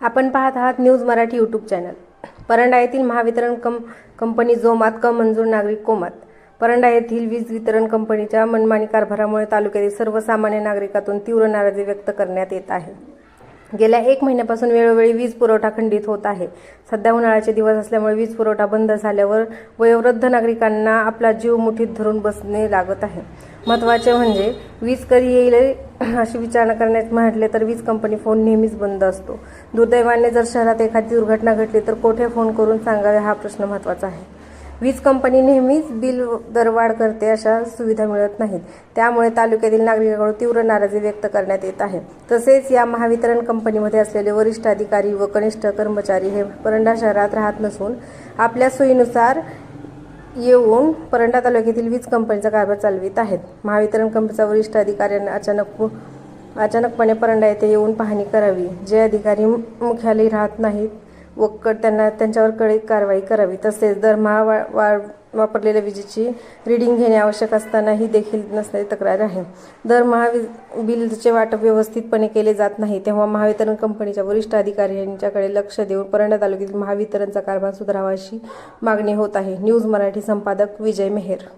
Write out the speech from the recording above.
आपण पाहत आहात news Marathi YouTube channel. Paranda येथील महावितरण कं कंपनी जोमात क मंजूर नागरिक कोमात. परंडा येथील वीज वितरण कंपनीच्या मनमानी कारभारामुळे तालुक्यातील सर्वसामान्य नागरिकातून तीव्र नाराजी व्यक्त करण्यात येत आहे. गेल्या एक महिन्यापासून वेळोवेळी वीज पुरवठा खंडित होत आहे. सध्या उन्हाळ्याचे दिवस असल्यामुळे वीज पुरवठा बंद झाल्यावर वयोवृद्ध नागरिकांना आपला जीव मुठीत धरून बसणे लागत आहे. महत्त्वाचे म्हणजे वीज कधी येईल अशी विचारणा करण्यात म्हटले तर वीज कंपनी फोन नेहमीच बंद असतो. दुर्दैवाने जर शहरात एखादी दुर्घटना घडली तर कोठे फोन करून सांगावे हा प्रश्न महत्त्वाचा आहे. वीज कंपनी नेहमीच बिल दरवाढ करते अशा सुविधा मिळत नाहीत. त्यामुळे तालुक्यातील नागरिकांकडून तीव्र नाराजी व्यक्त करण्यात येत आहे. तसेच या महावितरण कंपनीमध्ये असलेले वरिष्ठ अधिकारी व कनिष्ठ कर्मचारी हे परंडा शहरात राहत नसून आपल्या सोयीनुसार येऊन परंडा तालुक्यातील वीज कंपनीचा कारभार चालवित आहेत. महावितरण कंपनीचा वरिष्ठ अधिकाऱ्यांना अचानक अचानकपणे परंडा येथे येऊन पाहणी करावी. जे अधिकारी मुख्यालयी राहत नाहीत व क त्यांना त्यांच्यावर कडक कारवाई करावी. तसेच दरमहा वा वा वापरलेल्या विजेची रिडिंग घेणे आवश्यक असतानाही देखील नसणारी तक्रार आहे. दरमहा वीज बिलचे वाटप व्यवस्थितपणे केले जात नाही तेव्हा महावितरण कंपनीच्या वरिष्ठ अधिकारी यांच्याकडे लक्ष देऊन परंडा तालुक्यातील महावितरणचा कारभार सुधारावा अशी मागणी होत आहे. न्यूज मराठी संपादक विजय मेहर.